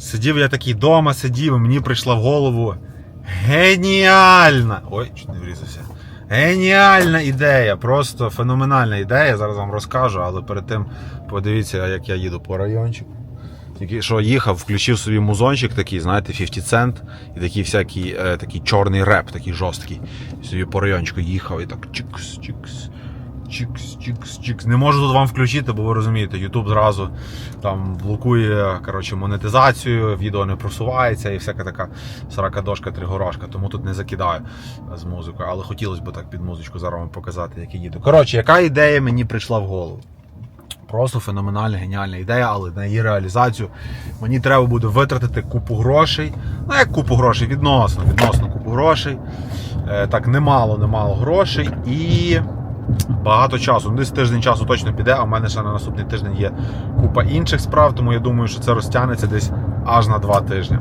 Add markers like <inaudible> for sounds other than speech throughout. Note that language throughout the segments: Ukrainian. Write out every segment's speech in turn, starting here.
Сидів я такий вдома, сидів, мені прийшла в голову геніальна. Ой, чуть не врізався. Геніальна ідея, просто феноменальна ідея. Зараз вам розкажу, але перед тим подивіться, як я їду по райончику. Тільки що їхав, включив собі музончик такий, знаєте, 50 Cent і такий всякий е, такий чорний реп, такий жорсткий. Собі по райончику їхав і так чикс, чикс, чикс, чикс. Не можу тут вам включити, бо ви розумієте, YouTube зразу там блокує коротше, монетизацію, відео не просувається і всяка така сорокадошка, тригорошка, тому тут не закидаю з музикою. Але хотілося б так під музичку зараз вам показати, як я їду. Коротше, яка ідея мені прийшла в голову? Просто феноменальна, геніальна ідея, але на її реалізацію мені треба буде витратити купу грошей. Ну, як купу грошей, відносно, відносно купу грошей. Е, так, немало, немало грошей і багато часу. Ну, Десь тиждень часу точно піде, а в мене ще на наступний тиждень є купа інших справ, тому я думаю, що це розтягнеться десь аж на два тижні.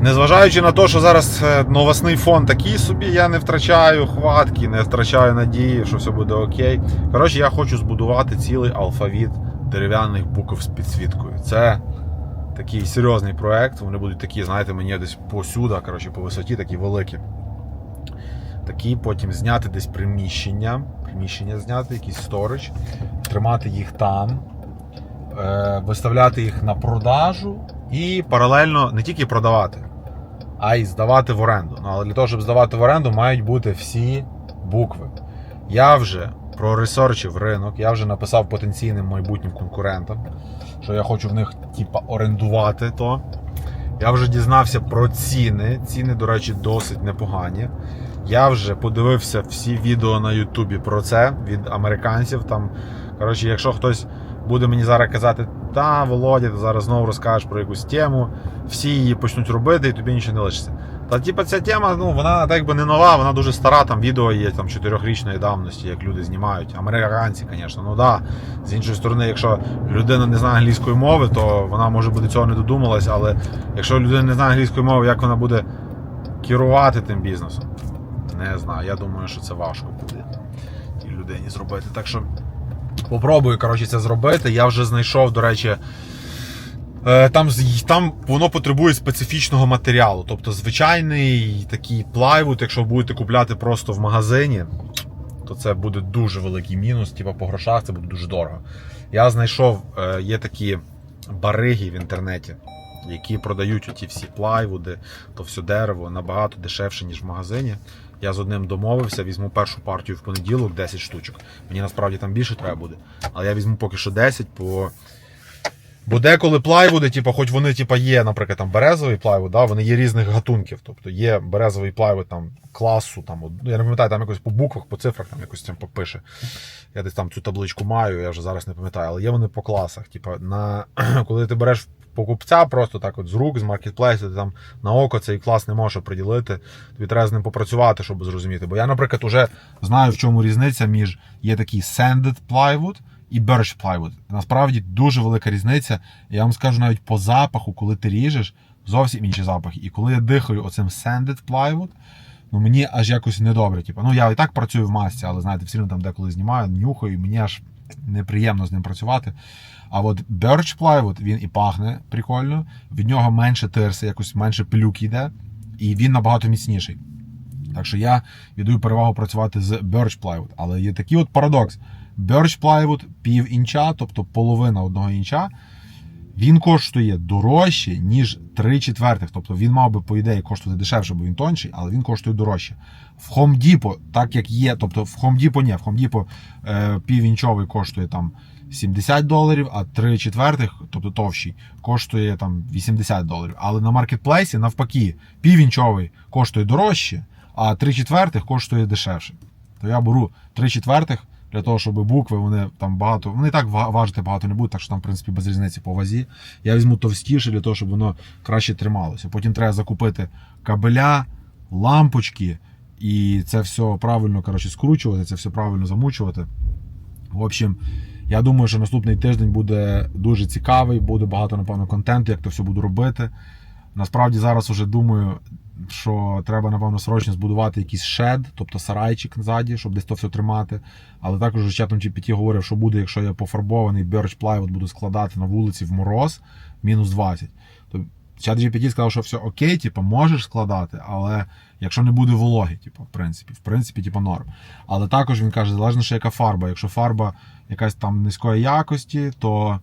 Незважаючи на те, що зараз е, новосний фон такий собі, я не втрачаю хватки, не втрачаю надії, що все буде окей. Коротше, я хочу збудувати цілий алфавіт дерев'яних букв з підсвіткою. Це такий серйозний проект. Вони будуть такі, знаєте, мені десь посюди, коротше, по висоті, такі великі. Такі, потім зняти десь приміщення, приміщення зняти, якийсь сторич, тримати їх там, е, виставляти їх на продажу і паралельно не тільки продавати, а й здавати в оренду. Ну, але для того, щоб здавати в оренду, мають бути всі букви. Я вже проресерчив ринок, я вже написав потенційним майбутнім конкурентам, що я хочу в них типа орендувати то. Я вже дізнався про ціни. Ціни, до речі, досить непогані. Я вже подивився всі відео на Ютубі про це від американців. Там, коротше, якщо хтось буде мені зараз казати, та, Володя, ти зараз знову розкажеш про якусь тему, всі її почнуть робити і тобі нічого не лишиться. Та типа ця тема, ну вона так би не нова, вона дуже стара, там відео є там чотирьохрічної давності, як люди знімають. Американці, звісно, ну да. З іншої сторони, якщо людина не знає англійської мови, то вона може до цього не додумалась, але якщо людина не знає англійської мови, як вона буде керувати тим бізнесом? Не знаю. Я думаю, що це важко буде тій людині зробити. Так що попробую коротше, це зробити. Я вже знайшов, до речі. е, Там, там воно потребує специфічного матеріалу. Тобто звичайний такий плайвуд, якщо будете купляти просто в магазині, то це буде дуже великий мінус. Типа по грошах це буде дуже дорого. Я знайшов, е, є такі бариги в інтернеті, які продають оті всі плайвуди, то все дерево набагато дешевше, ніж в магазині. Я з одним домовився, візьму першу партію в понеділок, 10 штучок. Мені насправді там більше треба буде. Але я візьму поки що 10, бо. Бо деколи плайвуди, типу, хоч вони типу, є, наприклад, там березовий плайвуд, да, вони є різних гатунків. Тобто є березовий плайвуд там класу, там, ну, я не пам'ятаю, там якось по буквах, по цифрах там якось там попише. Я десь там цю табличку маю, я вже зараз не пам'ятаю, але є вони по класах. Типу, на, <clears throat> коли ти береш покупця просто так от з рук, з маркетплейсу, ти там на око цей клас не можеш оприділити. Тобі треба з ним попрацювати, щоб зрозуміти. Бо я, наприклад, вже знаю, в чому різниця між є такий sanded plywood і birch plywood. Насправді дуже велика різниця. Я вам скажу навіть по запаху, коли ти ріжеш, зовсім інші запахи. І коли я дихаю оцим sanded plywood, ну мені аж якось недобре. Типу, ну я і так працюю в масці, але знаєте, все одно там деколи знімаю, нюхаю, і мені аж неприємно з ним працювати. А от Birch Plywood, він і пахне прикольно, від нього менше тирси, якось менше пилюк йде, і він набагато міцніший. Так що я віддаю перевагу працювати з Birch Plywood. Але є такий от парадокс. Birch Plywood пів інча, тобто половина одного інча, він коштує дорожче, ніж 3 четвертих. Тобто він мав би, по ідеї, коштувати дешевше, бо він тонший, але він коштує дорожче. В Home Depot, так як є, тобто в Home Depot ні, в Home Depot е, півінчовий коштує там 70 доларів, а 3 четвертих, тобто товщий, коштує там 80 доларів. Але на маркетплейсі навпаки, півінчовий коштує дорожче, а 3 четвертих коштує дешевше. То я беру 3 четвертих для того, щоб букви вони там багато. Вони і так важити багато не будуть, так що там, в принципі, без різниці по вазі. Я візьму товстіше для того, щоб воно краще трималося. Потім треба закупити кабеля, лампочки, і це все правильно коротше, скручувати, це все правильно замучувати. В общем, я думаю, що наступний тиждень буде дуже цікавий, буде багато, напевно, контенту, як то все буду робити. Насправді зараз вже думаю, що треба, напевно, срочно збудувати якийсь шед, тобто сарайчик ззаді, щоб десь то все тримати. Але також з чатом GPT говорив, що буде, якщо я пофарбований Birch Plywood буду складати на вулиці в мороз, мінус 20. То чат GPT сказав, що все окей, типу, можеш складати, але якщо не буде вологи, типу, в принципі, в принципі, типу, норм. Але також він каже, залежно, що яка фарба. Якщо фарба якась там низької якості, то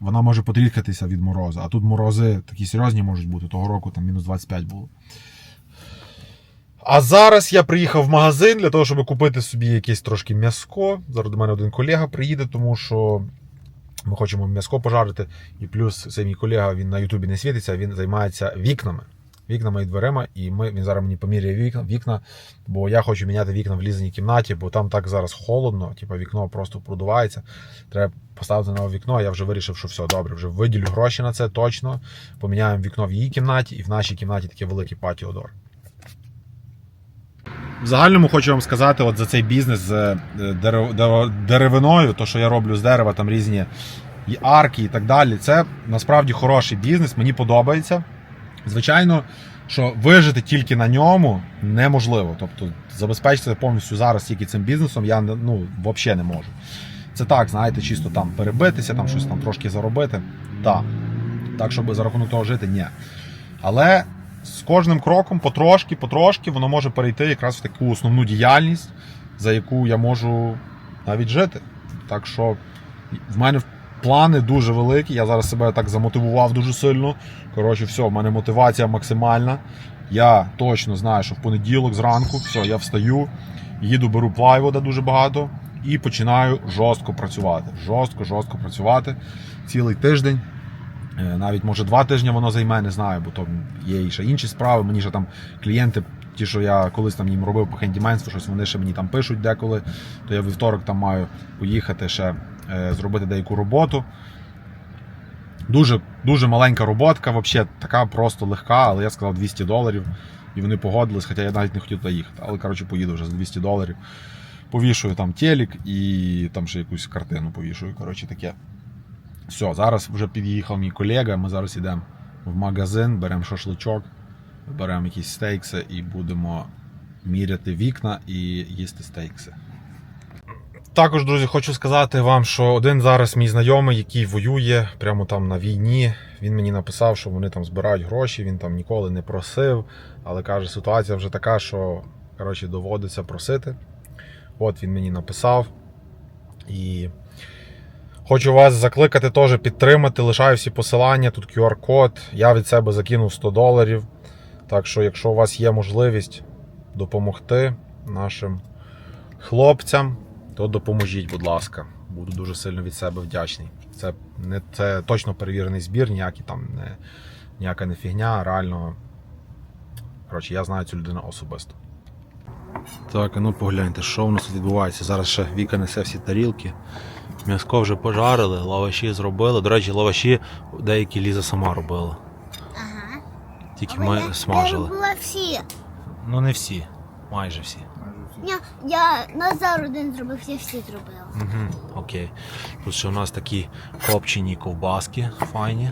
вона може потріскатися від морозу. А тут морози такі серйозні можуть бути. Того року там мінус 25 було. А зараз я приїхав в магазин для того, щоб купити собі якесь трошки м'яско. Зараз до мене один колега приїде, тому що ми хочемо м'яско пожарити. І плюс цей мій колега він на Ютубі не світиться, він займається вікнами. Вікнами і дверима, і ми, він зараз мені поміряє вікна, вікна, бо я хочу міняти вікна в лізаній кімнаті, бо там так зараз холодно, типу вікно просто продувається. Треба поставити нове вікно. Я вже вирішив, що все добре, вже виділю гроші на це точно. Поміняємо вікно в її кімнаті, і в нашій кімнаті таке велике патіодор. В загальному хочу вам сказати, от за цей бізнес з е, деревиною, то що я роблю з дерева, там різні і арки і так далі. Це насправді хороший бізнес, мені подобається. Звичайно, що вижити тільки на ньому неможливо. Тобто забезпечити повністю зараз тільки цим бізнесом я ну, взагалі не можу. Це так, знаєте, чисто там перебитися, там щось там трошки заробити. Так. Так, щоб за рахунок того жити, ні. Але з кожним кроком, потрошки, потрошки, воно може перейти якраз в таку основну діяльність, за яку я можу навіть жити. Так що в мене плани дуже великі. Я зараз себе так замотивував дуже сильно. Коротше, все, в мене мотивація максимальна. Я точно знаю, що в понеділок зранку, все, я встаю, їду, беру плайвода дуже багато і починаю жорстко працювати. Жорстко, жорстко працювати цілий тиждень. Е, Навіть може два тижні воно займе, не знаю, бо то є ще інші справи. Мені ще там клієнти, ті, що я колись там їм робив по хендіменству, щось вони ще мені там пишуть деколи. То я вівторок там маю поїхати ще е, зробити деяку роботу. Дуже, дуже маленька роботка, взагалі така просто легка, але я сказав 200 доларів. І вони погодились, хоча я навіть не хотів туди їхати. Але коротше поїду вже за 200 доларів. Повішую там телек і там ще якусь картину повішую. Коротше таке. Все, зараз вже під'їхав мій колега. Ми зараз йдемо в магазин, беремо шашличок, беремо якісь стейкси і будемо міряти вікна і їсти стейкси. Також, друзі, хочу сказати вам, що один зараз мій знайомий, який воює прямо там на війні, він мені написав, що вони там збирають гроші, він там ніколи не просив, але каже, ситуація вже така, що коротше, доводиться просити. От він мені написав. І Хочу вас закликати теж підтримати. Лишаю всі посилання. Тут QR-код. Я від себе закинув 100 доларів. Так що, якщо у вас є можливість допомогти нашим хлопцям, то допоможіть, будь ласка. Буду дуже сильно від себе вдячний. Це не це точно перевірений збір, ніякий там не, ніяка не фігня, реально. Коротше, я знаю цю людину особисто. Так, а ну погляньте, що в нас тут відбувається. Зараз ще Віка несе всі тарілки. М'яско вже пожарили, лаваші зробили. До речі, лаваші деякі Ліза сама робила. Ага. Тільки ми смажили. Я всі. Ну не всі, майже всі. Я, я Назар один зробив, я всі зробила. Угу, окей. Тут ще у нас такі копчені ковбаски файні.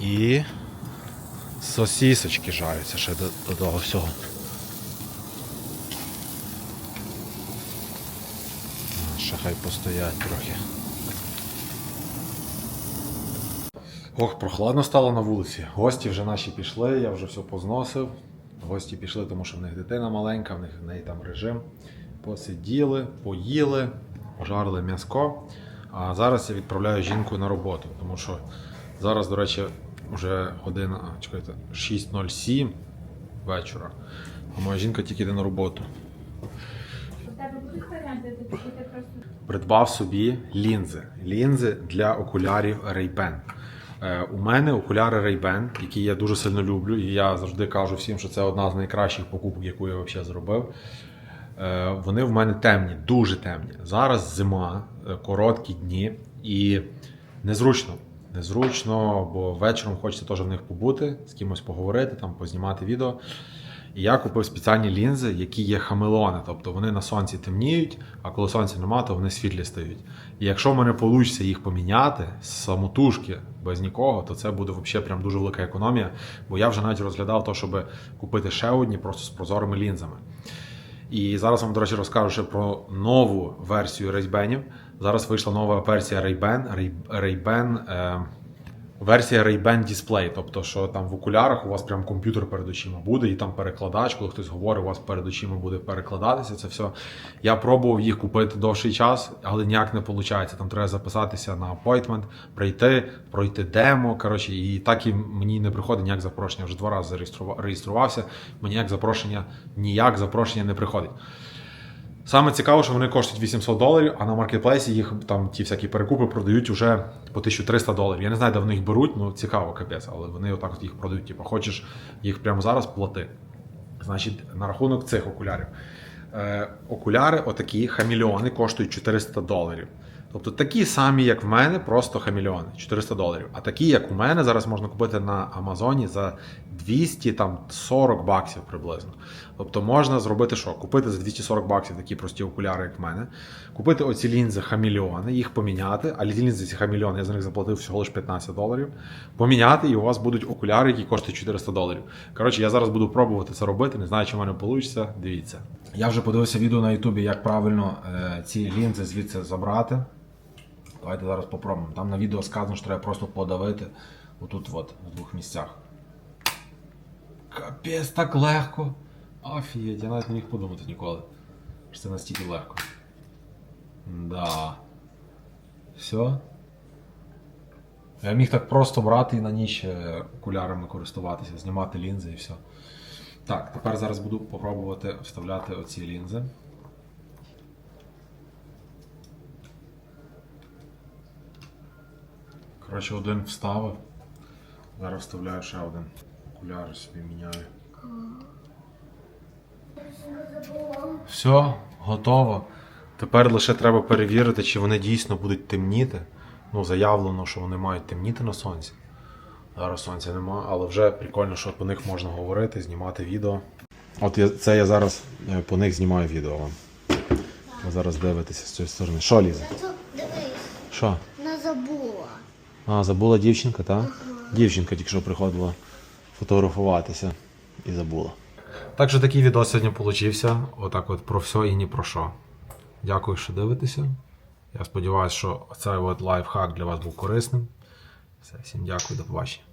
І сосісочки жаряться ще до, до того всього. А, Ще хай постоять трохи. Ох, прохладно стало на вулиці. Гості вже наші пішли, я вже все позносив. Гості пішли, тому що в них дитина маленька, в них в неї там режим. Посиділи, поїли, пожарили м'яско. А зараз я відправляю жінку на роботу, тому що зараз, до речі, вже година, чекайте, 6.07 вечора. А моя жінка тільки йде на роботу. У тебе будуть варіанти, ти ти просто придбав собі лінзи. Лінзи для окулярів Ray-Ban. Е, У мене окуляри Ray-Ban, які я дуже сильно люблю, і я завжди кажу всім, що це одна з найкращих покупок, яку я взагалі зробив. Е, Вони в мене темні, дуже темні. Зараз зима, е, короткі дні і незручно. Незручно, бо вечором хочеться теж в них побути, з кимось поговорити, там, познімати відео. І я купив спеціальні лінзи, які є хамелеони, тобто вони на сонці темніють, а коли сонця нема, то вони світлі стають. І якщо в мене вийде їх поміняти самотужки без нікого, то це буде взагалі прям дуже велика економія. Бо я вже навіть розглядав то, щоб купити ще одні просто з прозорими лінзами. І зараз вам, до речі, розкажу ще про нову версію Ray-Ban. Зараз вийшла нова версія Ray-Ban, Ray- Ray-Ban е, версія Ray-Ban Display, тобто, що там в окулярах у вас прям комп'ютер перед очима буде, і там перекладач, коли хтось говорить, у вас перед очима буде перекладатися. Це все. Я пробував їх купити довший час, але ніяк не виходить. Там треба записатися на апойтмент, прийти, пройти демо. Коротше, і так і мені не приходить ніяк запрошення. Вже два рази зареєструва- реєструвався. Мені ніяк запрошення, ніяк запрошення не приходить. Саме цікаво, що вони коштують 800 доларів, а на маркетплейсі їх там ті всякі перекупи продають уже по 1300 доларів. Я не знаю, де вони їх беруть, ну цікаво, капець, але вони отак от їх продають. Типу, хочеш їх прямо зараз плати. Значить, на рахунок цих окулярів. Е, окуляри, отакі хамільйони, коштують 400 доларів. Тобто такі самі, як в мене, просто хамільйони 400 доларів. А такі, як у мене, зараз можна купити на Амазоні за 240 баксів приблизно. Тобто можна зробити що? Купити за 240 баксів такі прості окуляри, як в мене. Купити оці лінзи хамільйони, їх поміняти, а лінзи ці хамільйони, я за них заплатив всього лише 15 доларів. Поміняти, і у вас будуть окуляри, які коштують 400 доларів. Коротше, я зараз буду пробувати це робити. Не знаю, чи в мене вийде. Дивіться. Я вже подивився відео на Ютубі, як правильно е, ці лінзи звідси забрати. Давайте зараз попробуємо. Там на відео сказано, що треба просто подавити отут, от, в двох місцях. Капець, так легко. Офігеть, я навіть не міг подумати ніколи. Що це настільки легко. Да. Все. Я міг так просто брати і на ніч е, окулярами користуватися, знімати лінзи і все. Так, тепер зараз буду попробувати вставляти оці лінзи. Коротше, один вставив. Зараз вставляю ще один. Окуляри собі міняю. Все, готово. Тепер лише треба перевірити, чи вони дійсно будуть темніти. Ну, заявлено, що вони мають темніти на сонці. Зараз сонця нема, але вже прикольно, що по них можна говорити, знімати відео. От я, це я зараз е, по них знімаю відео вам. Ви зараз дивитеся з цієї сторони. Що, Ліза? Дивись, Що? не забула. А, забула дівчинка, так? Дівчинка тільки що приходила фотографуватися і забула. Так що такий відео сьогодні получився. Отак от про все і ні про що. Дякую, що дивитеся. Я сподіваюся, що цей от лайфхак для вас був корисним. Все, всім дякую, до побачення.